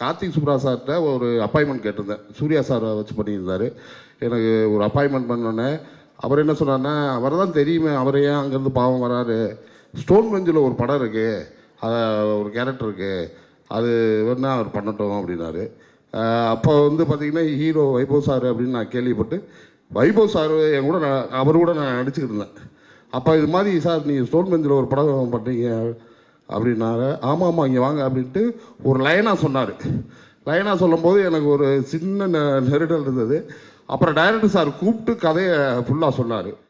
கார்த்திக் சுப்ரா சார்கிட்ட ஒரு அப்பாயின்மெண்ட் கேட்டிருந்தேன். சூர்யா சாரை வச்சு பண்ணியிருந்தார். எனக்கு ஒரு அப்பாயின்மெண்ட் பண்ணோன்னே அவர் என்ன சொன்னார்னா அவர் தான் தெரியுமே அவர் ஏன் அங்கேருந்து பாவம் வராரு. ஸ்டோன் பெஞ்சில் ஒரு படம் இருக்குது அதை ஒரு கேரக்டர் இருக்குது அது வேணா அவர் பண்ணட்டும் அப்படின்னாரு. அப்போ வந்து பார்த்தீங்கன்னா ஹீரோ வைபவ் சார் அப்படின்னு நான் கேள்விப்பட்டு வைபவ் சார் என் கூட நான் அவர் கூட நான் நடிச்சுக்கிட்டு இருந்தேன். அப்போ இது மாதிரி சார் நீங்கள் ஸ்டோன் பெஞ்சில் ஒரு படம் பண்ணுறீங்க அப்படின்னாரு. ஆமாம் ஆமாம் இங்கே வாங்க அப்படின்ட்டு ஒரு லைனாக சொன்னார். லைனாக சொல்லும்போது எனக்கு ஒரு சின்ன நெ- நெருடல் இருந்தது. அப்புறம் டைரக்டர் சார் கூப்பிட்டு கதையை ஃபுல்லாக சொன்னார்.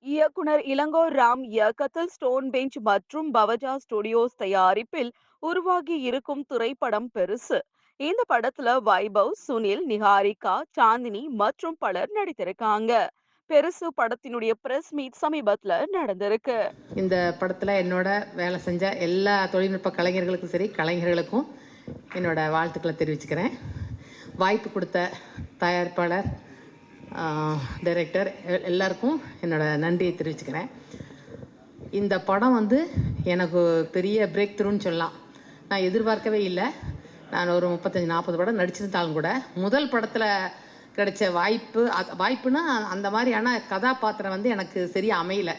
இயக்குனர் இளங்கோ ராம் இயக்கத்தில் ஸ்டோன் பெஞ்ச் மற்றும் பவஜா ஸ்டுடியோஸ் தயாரிப்பில் உருவாகி இருக்கும் திரைப்படம் பெருசு. இந்த படத்துல வைபவ் சுனில் நிஹாரிகா சாந்தினி மற்றும் பலர் நடித்திருக்காங்க. பெருசு படத்தினுடைய பிரஸ் மீட் சமீபத்துல நடந்திருக்கு. இந்த படத்தில் என்னோட வேலை செஞ்ச எல்லா தொழில்நுட்ப கலைஞர்களுக்கும் சரி கலைஞர்களுக்கும் என்னோட வாழ்த்துக்களை தெரிவிச்சுக்கிறேன். வாய்ப்பு கொடுத்த தயாரிப்பாளர் டைரக்டர் எல்லாருக்கும் என்னோட நன்றியை தெரிவிச்சுக்கிறேன். இந்த படம் வந்து எனக்கு பெரிய பிரேக் த்ரூன்னு சொல்லலாம். நான் எதிர்பார்க்கவே இல்லை. நான் ஒரு முப்பத்தஞ்சு நாற்பது படம் நடிச்சிருந்தாலும் கூட முதல் படத்தில் கிடைச்ச வாய்ப்பு அது- வாய்ப்புனா அந்த மாதிரியான கதாபாத்திரம் வந்து எனக்கு சரியாக அமையல.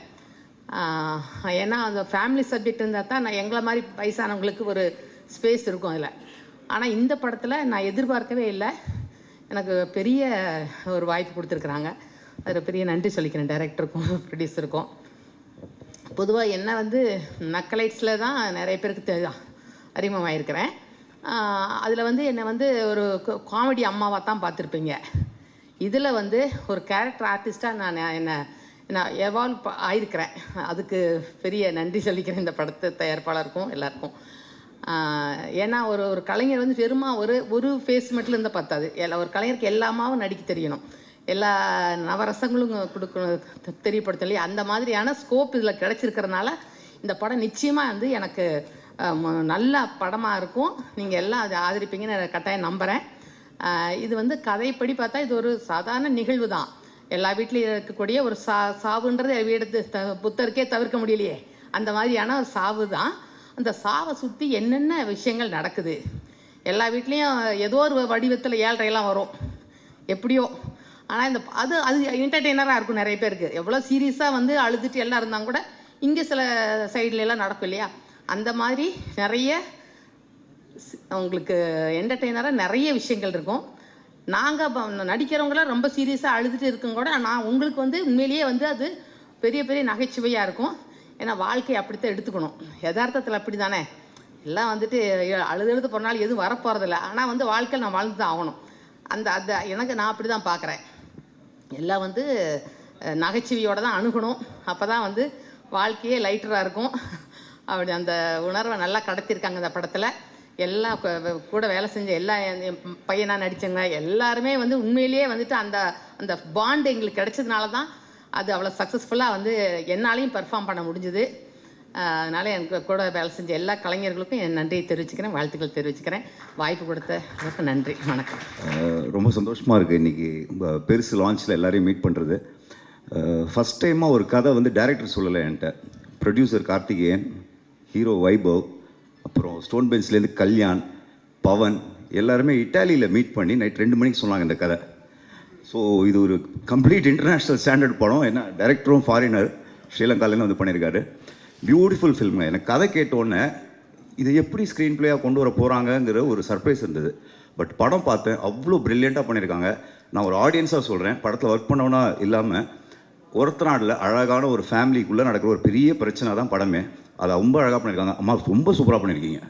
ஏன்னா அந்த ஃபேமிலி சப்ஜெக்ட் இருந்தால் தான் நான் எங்களை மாதிரி வயசானவங்களுக்கு ஒரு ஸ்பேஸ் இருக்கும் அதில். ஆனால் இந்த படத்தில் நான் எதிர்பார்க்கவே இல்லை. எனக்கு பெரிய ஒரு வாய்ப்பு கொடுத்துருக்குறாங்க. அதில் பெரிய நன்றி சொல்லிக்கிறேன் டைரக்டருக்கும் ப்ரொடியூசருக்கும் பொதுவாக என்ன வந்து நக்கலைட்ஸில் தான் நிறைய பேருக்கு தெ அறிமுகமாயிருக்கிறேன். அதில் வந்து என்னை வந்து ஒரு காமெடி அம்மாவாக தான் பார்த்துருப்பீங்க. இதில் வந்து ஒரு கேரக்டர் ஆர்டிஸ்ட்டாக நான் என்னை நான் எவால்வ் ஆயிருக்கிறேன். அதுக்கு பெரிய நன்றி சொல்லிக்கிறேன் இந்த படத்தை தயாரிப்பாளருக்கும் எல்லாருக்கும். ஏன்னா ஒரு ஒரு கலைஞர் வந்து வெறுமா ஒரு ஒரு ஃபேஸ் மட்டும் இருந்தால் பத்தாது. எல்லா ஒரு கலைஞருக்கு எல்லாமாவும் நடிக்க தெரியணும். எல்லா நவரசங்களும் கொடுக்கணும் தெரியப்படுத்தலையே. அந்த மாதிரியான ஸ்கோப் இதில் கிடச்சிருக்கிறதுனால இந்த படம் நிச்சயமாக வந்து எனக்கு நல்ல படமாக இருக்கும். நீங்கள் எல்லாம் அதை ஆதரிப்பீங்கன்னு கட்டாயம் நம்புகிறேன் இது வந்து கதைப்படி பார்த்தா இது ஒரு சாதாரண நிகழ்வு தான். எல்லா வீட்லேயும் இருக்கக்கூடிய ஒரு சா சாவுன்றது எடுத்து த புத்தருக்கே தவிர்க்க முடியலையே. அந்த மாதிரியான ஒரு சாவு தான். அந்த சாவை சுற்றி என்னென்ன விஷயங்கள் நடக்குது? எல்லா வீட்லேயும் ஏதோ ஒரு வடிவத்தில் ஏழ்றையெல்லாம் வரும். எப்படியோ. ஆனால் இந்த அது அது என்டர்டெய்னராக இருக்கும் நிறைய பேருக்கு. எவ்வளோ சீரியஸாக வந்து அழுதுட்டு எல்லாம் இருந்தாங்க கூட இங்கே சில சைட்லலாம் நடக்கும் இல்லையா? அந்த மாதிரி நிறைய உங்களுக்கு என்டர்டெய்னராக நிறைய விஷயங்கள் இருக்கும். நாங்கள் நடிக்கிறவங்களாம் ரொம்ப சீரியஸாக அழுதுட்டு இருக்கும் கூட நான் உங்களுக்கு வந்து உண்மையிலேயே வந்து அது பெரிய பெரிய நகைச்சுவையாக இருக்கும். ஏன்னா வாழ்க்கையை அப்படித்தான் எடுத்துக்கணும். யதார்த்தத்தில் அப்படி தானே எல்லாம் வந்துட்டு அழுது எழுது போனாலும் எதுவும் வரப்போகிறதில்ல ஆனால் வந்து வாழ்க்கையில் நான் வாழ்ந்து தான் ஆகணும். அந்த அந்த எனக்கு நான் அப்படி தான் பார்க்குறேன் எல்லாம் வந்து நகைச்சுவையோடு தான் அணுகணும். அப்போ தான் வந்து வாழ்க்கையே லைட்டராக இருக்கும். அப்படி அந்த உணர்வை நல்லா கடத்தியிருக்காங்க அந்த படத்தில். எல்லா கூட வேலை செஞ்ச எல்லா என் என் பையனாக நடித்தவங்க எல்லாருமே வந்து உண்மையிலேயே வந்துட்டு அந்த அந்த பாண்டு எங்களுக்கு கிடைச்சதுனால தான் அது அவ்வளோ சக்ஸஸ்ஃபுல்லாக வந்து என்னாலையும் பெர்ஃபார்ம் பண்ண முடிஞ்சுது. அதனால் எனக்கு கூட வேலை செஞ்ச எல்லா கலைஞர்களுக்கும் என் நன்றியை தெரிவிச்சுக்கிறேன் வாழ்த்துக்கள் தெரிவிச்சுக்கிறேன். வாய்ப்பு கொடுத்த நன்றி. வணக்கம். ரொம்ப சந்தோஷமாக இருக்குது இன்றைக்கி பெருசு லான்ச்சில் எல்லாரையும் மீட் பண்ணுறது ஃபஸ்ட் டைமாக ஒரு கதை வந்து டைரக்டர் சொல்லலை என்கிட்ட. ப்ரொடியூசர் கார்த்திகேயன். ஹீரோ வைபவ் அப்புறம் ஸ்டோன் பெஞ்ச்லேருந்து கல்யாண் பவன் எல்லாருமே இட்டாலியில் மீட் பண்ணி நைட் ரெண்டு மணிக்கு சொன்னாங்க இந்த கதை. ஸோ இது ஒரு கம்ப்ளீட் இன்டர்நேஷ்னல் ஸ்டாண்டர்ட் படம். ஏன்னா டைரக்டரும் ஃபாரினர் ஸ்ரீலங்காலேருந்து வந்து பண்ணியிருக்காரு பியூட்டிஃபுல் ஃபில்ம் எனக்கு கதை கேட்டோன்னே இதை எப்படி ஸ்க்ரீன் பிளேயாக கொண்டு வர போகிறாங்கங்கிற ஒரு சர்ப்ரைஸ் இருந்தது. பட் படம் பார்த்தேன் அவ்வளோ ப்ரில்லியண்ட்டாக பண்ணியிருக்காங்க நான் ஒரு ஆடியன்ஸாக சொல்கிறேன் படத்தில் ஒர்க் பண்ணவனா இல்லாமல் ஒருத்த நாடில் அழகான ஒரு ஃபேமிலிக்குள்ளே நடக்கிற ஒரு பெரிய பிரச்சனை தான் படமே. அதை ரொம்ப அழகாக பண்ணியிருக்காங்க. அம்மா ரொம்ப சூப்பராக பண்ணியிருக்கீங்க.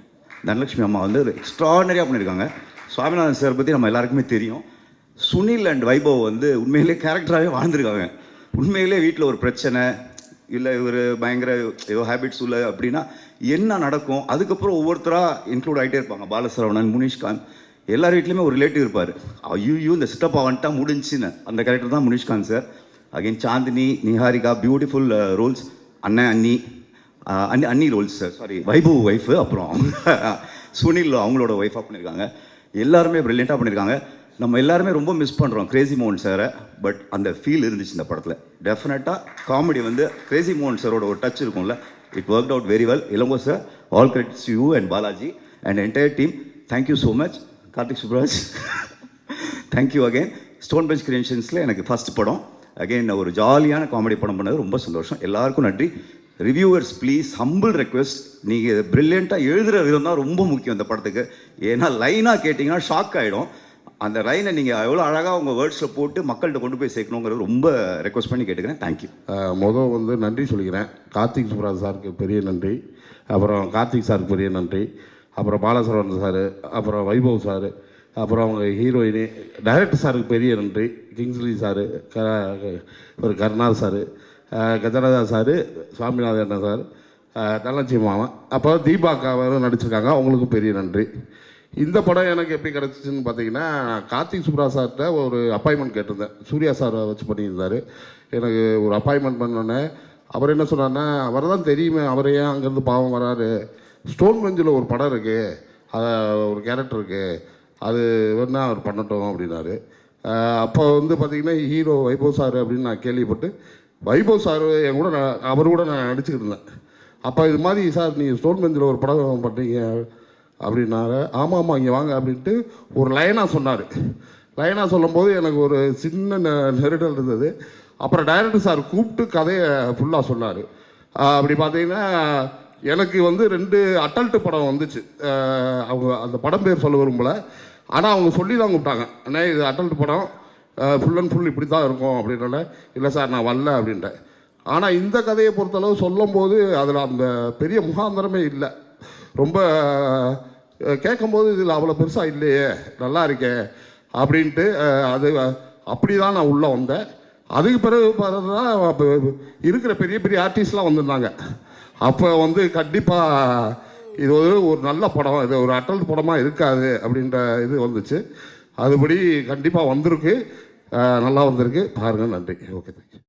தனலட்சுமி அம்மா வந்து எக்ஸ்ட்ரானரியாக பண்ணியிருக்காங்க. சுவாமிநாதன் சார் பற்றி நம்ம எல்லாருக்குமே தெரியும். சுனில் அண்ட் வைபவ் வந்து உண்மையிலே கேரக்டராகவே வாழ்ந்துருக்காங்க. உண்மையிலே வீட்டில் ஒரு பிரச்சனை இல்லை இவர் பயங்கர ஏதோ ஹேபிட்ஸ் உள்ள அப்படின்னா என்ன நடக்கும்? அதுக்கப்புறம் ஒவ்வொருத்தராக இன்க்ளூட் ஆகிட்டே இருப்பாங்க. பாலசரவணன் முனிஷ்காந்த். எல்லார் வீட்லேயுமே ஒரு ரிலேட்டிவ் இருப்பார். ஐயோ இந்த சித்தப்பா வந்துட்டா முடிஞ்சுன்னு. அந்த கேரக்டர் தான் Munishkanth sir. Again Chandini Niharika beautiful roles uh, அண்ணன் அண்ணி. அன்னி அன்னி ரோல்ஸ் சார் சாரி வைபு ஒய்ஃபு அப்புறம் அவங்க சுனில் அவங்களோட ஒய்ஃபாக பண்ணியிருக்காங்க எல்லாருமே ப்ரில்லியண்ட்டாக பண்ணியிருக்காங்க நம்ம எல்லாருமே ரொம்ப மிஸ் பண்ணுறோம் கிரேசி மோகன் சாரை பட் அந்த ஃபீல் இருந்துச்சு இந்த படத்தில். டெஃபினட்டாக காமெடி வந்து கிரேசி மோகன் சாரோட ஒரு டச் இருக்கும்ல. It work out very well Ilango sir all credits you and Balaji and entire team thank you so much Karthik Subraj thank you again Stone Bench கிரியேஷன்ஸில் எனக்கு ஃபர்ஸ்ட் படம். அகைன் ஒரு ஜாலியான comedy படம் பண்ணது. ரொம்ப சந்தோஷம். எல்லாருக்கும் நன்றி. ரிவ்யூவர்ஸ் ப்ளீஸ் ஹம்பிள் ரெக்வெஸ்ட் நீங்கள் ப்ரில்லியண்ட்டாக எழுதுகிற விதம் தான் ரொம்ப முக்கியம் இந்த படத்துக்கு. ஏன்னா லைனாக கேட்டிங்கன்னா ஷாக் ஆகிடும் அந்த லைனை நீங்கள் எவ்வளோ அழகாக உங்கள் வேர்ட்ஸில் போட்டு மக்கள்கிட்ட கொண்டு போய் சேர்க்கணுங்கிறது ரொம்ப ரெக்வஸ்ட் பண்ணி கேட்டுக்கிறேன். தேங்க்யூ மொதல் வந்து நன்றி சொல்லிக்கிறேன். கார்த்திக் சுப்ராஜ் சாருக்கு பெரிய நன்றி. அப்புறம் கார்த்திக் சாருக்கு பெரிய நன்றி. அப்புறம் பாலசரவணன் சார் அப்புறம் வைபவ் சார் அப்புறம் அவங்க ஹீரோயினு டைரக்டர் சாருக்கு பெரிய நன்றி. கிங்ஸ்லி சார் க ஒரு Karna sir. Gajaraja sir Swaminathan sir Dhanalakshmi மாமன் அப்போ தீபாக்கா அவர் நடிச்சிருக்காங்க. அவங்களுக்கும் பெரிய நன்றி. இந்த படம் எனக்கு எப்படி கிடச்சிச்சின்னு பார்த்தீங்கன்னா கார்த்திக் சுப்ரா சார்கிட்ட ஒரு அப்பாயின்மெண்ட் கேட்டிருந்தேன். சூர்யா சாரை வச்சு பண்ணியிருந்தார். எனக்கு ஒரு அப்பாயின்மெண்ட் பண்ணோன்னே அவர் என்ன சொன்னார்னா அவர் தான் தெரியுமே அவர் ஏன் அங்கேருந்து பாவம் வராரு. ஸ்டோன் பெஞ்சில் ஒரு படம் இருக்குது அதை ஒரு கேரக்டர் இருக்குது அது வேணா அவர் பண்ணட்டும் அப்படின்னாரு. அப்போ வந்து பார்த்திங்கன்னா ஹீரோ வைபவ் சார் அப்படின்னு நான் கேள்விப்பட்டு வைபவ் சார் என் கூட நான் அவர் கூட நான் நடிச்சுக்கிட்டு இருந்தேன். அப்போ இது மாதிரி சார் நீங்கள் ஸ்டோன் பெஞ்சில் ஒரு படம் பண்ணுறீங்க அப்படின்னாரு. ஆமாம் ஆமாம் இங்கே வாங்க அப்படின்ட்டு ஒரு லைனாக சொன்னார். லைனாக சொல்லும்போது எனக்கு ஒரு சின்ன நெ- நெருடல் இருந்தது. அப்புறம் டைரக்டர் சார் கூப்பிட்டு கதையை ஃபுல்லாக சொன்னார். அப்படி பார்த்தீங்கன்னா எனக்கு வந்து ரெண்டு அட்டல்ட்டு படம் வந்துச்சு. அவங்க அந்த படம் பேர் சொல்ல விரும்பல. ஆனால் அவங்க சொல்லி தான் கூப்பிட்டாங்க. அண்ணே இது அட்டல்ட்டு படம். ஃபுல் அண்ட் ஃபுல் இப்படி தான் இருக்கும் அப்படின்னால இல்லை சார் நான் வரல அப்படின்ட்டேன். ஆனால் இந்த கதையை பொறுத்தளவு சொல்லும்போது அதில் அந்த பெரிய முகாந்திரமே இல்லை. ரொம்ப கேட்கும்போது இதில் அவ்வளோ பெருசாக இல்லையே நல்லா இருக்கே அப்படின்ட்டு அது அப்படி தான் நான் உள்ளே வந்தேன். அதுக்கு பிறகு பிறகு தான் இருக்கிற பெரிய பெரிய ஆர்டிஸ்ட்லாம் வந்திருந்தாங்க. அப்போ வந்து கண்டிப்பாக இது ஒரு ஒரு நல்ல படம். இது ஒரு அட்டல் படமாக இருக்காது அப்படின்ற இது வந்துச்சு. அதுபடி கண்டிப்பாக வந்திருக்கு. நல்லா வந்திருக்கு. பாருங்கள் நன்றி. Okay thank you